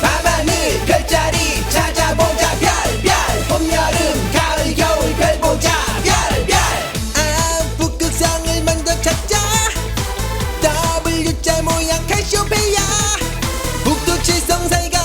밤하늘 별자리 찾아보자. 별별. 봄 여름 가을 겨울 별 보자. 별별. 아 북극성을 먼저 찾자. W자 모양 카시오페이아 북두 칠성사이가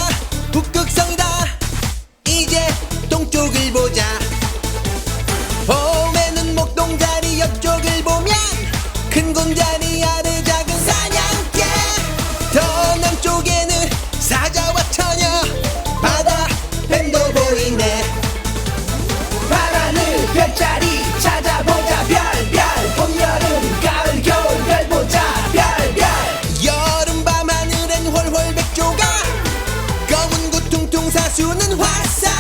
사수는 화살.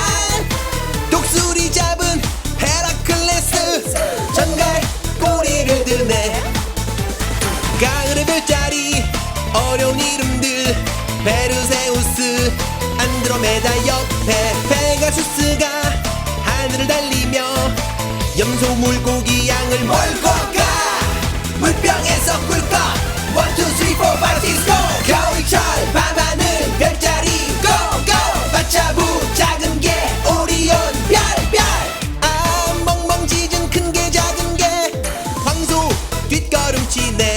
독수리 잡은 헤라클레스. 전갈 꼬리를 드네. 가을의 별자리 어려운 이름들. 베르세우스 안드로메다 옆에. 페가수스가 하늘을 달리며 염소 물고기 양을 몰고 가. 물병에서 뒷걸음치네